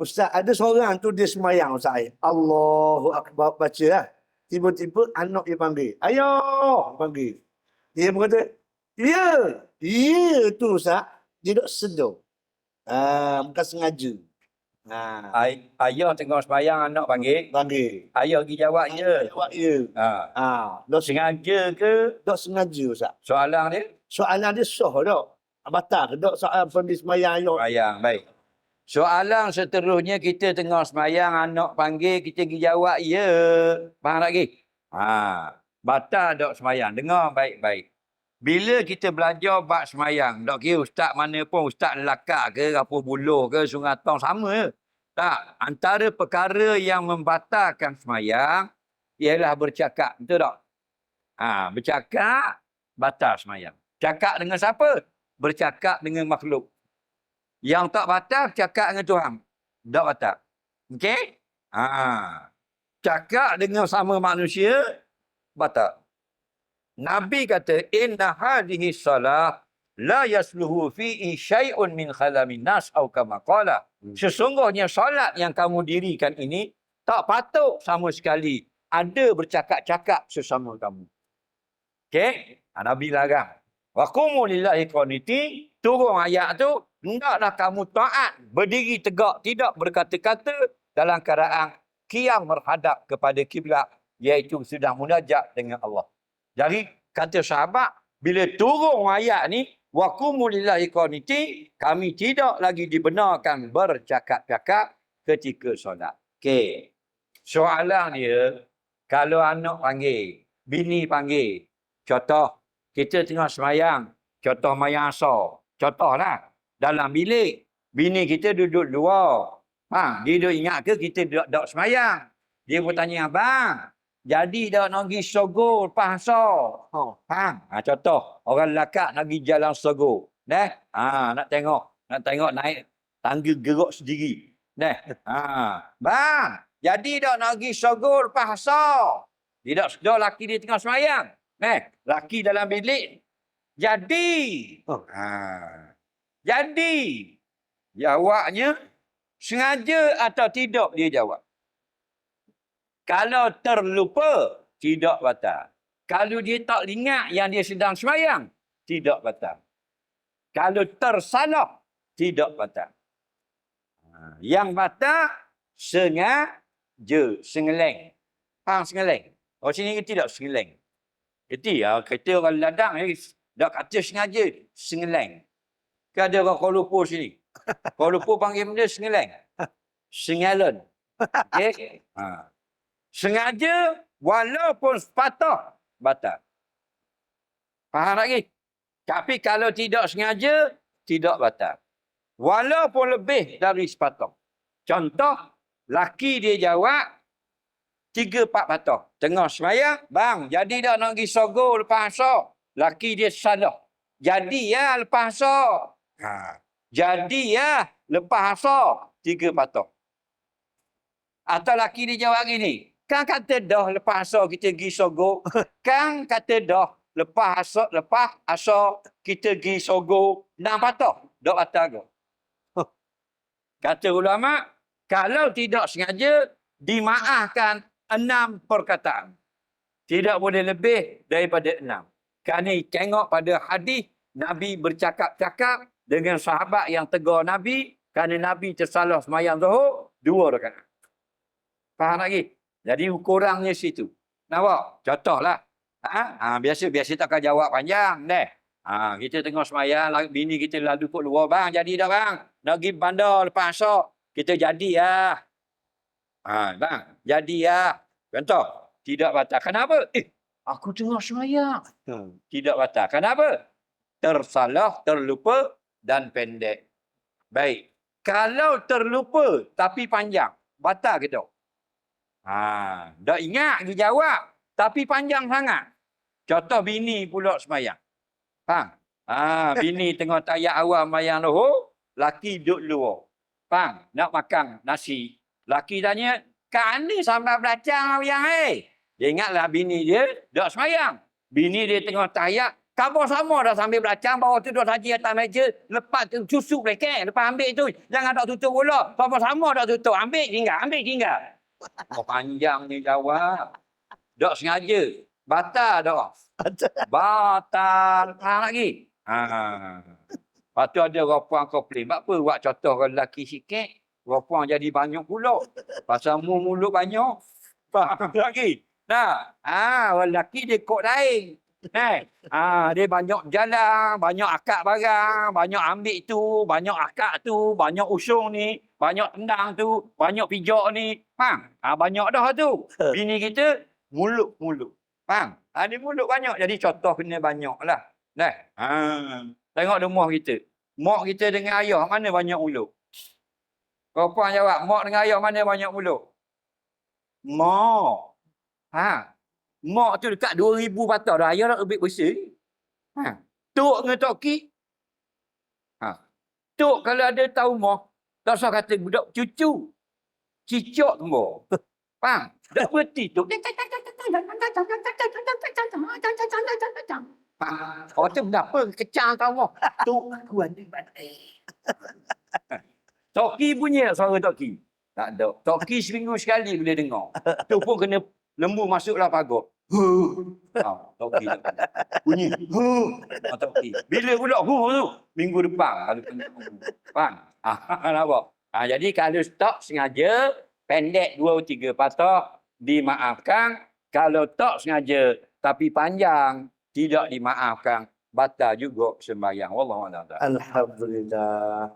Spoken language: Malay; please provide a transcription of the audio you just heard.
Ustaz, ada seorang tu dia semayang Ustaz. Allahu Akbar baca lah. Tiba-tiba anak dia panggil. Ayo! Panggil. Dia berkata, ya, ya tu Ustaz. Dia duduk sedar. Ah, bukan sengaja. Ha, Ay, ayah tengah sembahyang anak panggil. panggil. Ayah pergi jawab je. Jawab ya. Ha. Ha, dok Sengaja ke dok sengaja Ustaz. soalan dia? Soalan dia sah dok. Batal ke dok soalan pergi semayang ayo. Sembahyang, baik. Soalan seterusnya kita tengah sembahyang anak panggil kita pergi jawab ya. Faham lagi? Ha. Batal dok sembahyang. Dengar baik-baik. Bila kita belajar bab semayang, dok kira ustaz mana pun, ustaz Melaka ke, Rapuh Buluh ke, Sungai Tong, sama je. Tak, antara perkara yang membatalkan semayang ialah bercakap. Betul tak? Ha, bercakap, batal semayang. Cakap dengan siapa? Bercakap dengan makhluk. Yang tak batal, cakap dengan Tuhan. Tak batal. Okey? Ha. Cakap dengan sama manusia, batal. Nabi kata, Inna hadhihi salah la yasluhu fi'i syai'un min khalamin nas au kama qala. Sesungguhnya solat yang kamu dirikan ini tak patut sama sekali ada bercakap-cakap sesama kamu. Okey? Ha, Nabi larang. Wa qumu lillahi qaniti. Turun ayat tu, hendaklah kamu taat, berdiri tegak, tidak berkata-kata dalam keadaan kiam menghadap kepada kiblat iaitu sedang munajat dengan Allah. Jadi kata sahabat, bila turun ayat ni, wa qumu lillahi qaniti, kami tidak lagi dibenarkan bercakap-cakap ketika solat. Okey. Soalan dia, kalau anak panggil, bini panggil, contoh, kita tengah semayang, contoh mayang asar, contohlah, dalam bilik, bini kita duduk luar. Ha, dia duduk ingat ke kita duduk, duduk semayang? Dia pun tanya, abang, jadi dah nak pergi sogo lepas asar. Ha. Faham? Ha, contoh, orang lelaki nak pergi jalan sogo. Dah? Ha, nak tengok. Nak tengok naik tangga gerok sendiri. Dah? Ha. Bang, jadi dah nak pergi sogo lepas asar. Dia tak sedar laki dia tengah semayang. Eh, laki dalam bilik. Jadi. Oh. Ha. Jadi. Jawabnya, sengaja atau tidak dia jawab. Kalau terlupa, tidak batal. Kalau dia tak ingat yang dia sedang semayang, tidak batal. Kalau tersalah, tidak batal. Ha, Yang batal, sengaja, sengeleng. Faham sengeleng? Orang sini kerti tak sengeleng? Kerti ya, kata orang ladang, tak kata sengaja, sengeleng. Kan ada orang Kuala Lumpur sini. Kuala Lumpur panggil benda sengeleng. Sengalon. Okay? Ha. Sengaja walaupun sepatah batal. Faham lagi? Tapi kalau tidak sengaja, tidak batal. Walaupun lebih dari sepatah. Contoh, laki dia jawab, tiga empat patah. Tengah semayang, bang, jadi dah nak pergi sogo lepas asar. Laki dia salah. Jadi ya lepas asar. Ha. Jadi ya lepas asar. Tiga patah. Atau laki dia jawab gini. Kan kata dah lepas asar kita pergi sogo. Kan kata dah lepas asar, lepas asar kita pergi sogo. Enam patah. Dok patah ke? Kata ulama, kalau tidak sengaja, dimaafkan enam perkataan. Tidak boleh lebih daripada enam. Kerana tengok pada hadis Nabi bercakap-cakap dengan sahabat yang tegur Nabi kerana Nabi tersalah semayang zuhur dua rakaat. Faham lagi? Jadi ukurannya situ. Nampak? Contohlah. Ha? Ha, biasa biasa takkan jawab panjang deh. Ha, kita tengok semayang, bini kita lalu duduk luar, bang, jadi dah bang. Nak pergi bandar lepas asar. Kita jadi ya. Ha, bang, jadi ya. Contoh, tidak batal. Kenapa? Eh, aku tengah semayang. Ha. Tidak batal. Kenapa? Tersalah, terlupa dan pendek. Baik. Kalau terlupa tapi panjang, batal ke tak? Ha, dah ingat dia jawab tapi panjang sangat. Contoh bini pula semayang. Faham? Ha, bini tengah tayak awal semayang lohor, laki duduk luar. Faham? Nak makan nasi. Laki tanya, Kak ni sampai belacang yang eh. Dia ingatlah bini dia duduk semayang. Bini dia tengah tayak, Khabar sama dah sambil belacang, bawa tidur saji atas meja, lepas tu susuk leket, lepas ambil tu, jangan tak tutup pula. Khabar sama tak tutup, ambil tinggal, ambil tinggal. Oh, panjang ni jawab. Tak sengaja. Batal dah. Batal. Ha lagi. Ha. Lepas tu ada orang puan komplain. Sebab apa buat contoh orang lelaki sikit, orang jadi banyak pula. Pasal mu mulut banyak. Faham lagi? Nah, ah, orang lelaki dia kod lain. Nah, ah, dia banyak jalan, banyak akak barang, banyak ambil tu, banyak akak tu, banyak usung ni, banyak tendang tu, banyak pijak ni. Faham? Ah, banyak dah tu. Bini kita mulut-mulut. Faham? Ah, dia mulut banyak. Jadi contoh kena banyak lah. Nah, ah, tengok rumah kita. Mak kita dengan ayah mana banyak mulut? Kau puan jawab, mak dengan ayah mana banyak mulut? Mak. Ha. Mak tu dekat 2000 patah dah. Ayah dah lebih besar. Ha. Tok dengan Tok Ki. Ha. Tok kalau ada tahu mak, tak usah kata budak cucu. Cicok tu. Faham? Tak berhenti tu. Faham? Orang tu kenapa kecang kau mak? Tu aku ada batik. Tok Ki bunyi tak suara Tok Ki? Tak ada. Tok Ki seminggu sekali boleh dengar. Tu pun kena lembu masuklah pagar. Huh. Ha, tak ada. Bunyi. Huh. Ha, Tok Ki. Bila pula huh tu? Minggu depan. Kalau kena huh. Faham? Ha, nampak? Ha, jadi kalau stop sengaja, pendek dua atau tiga patah, dimaafkan. Kalau tak sengaja, tapi panjang, tidak dimaafkan. Batal juga sembahyang. Wallahualam. Alhamdulillah.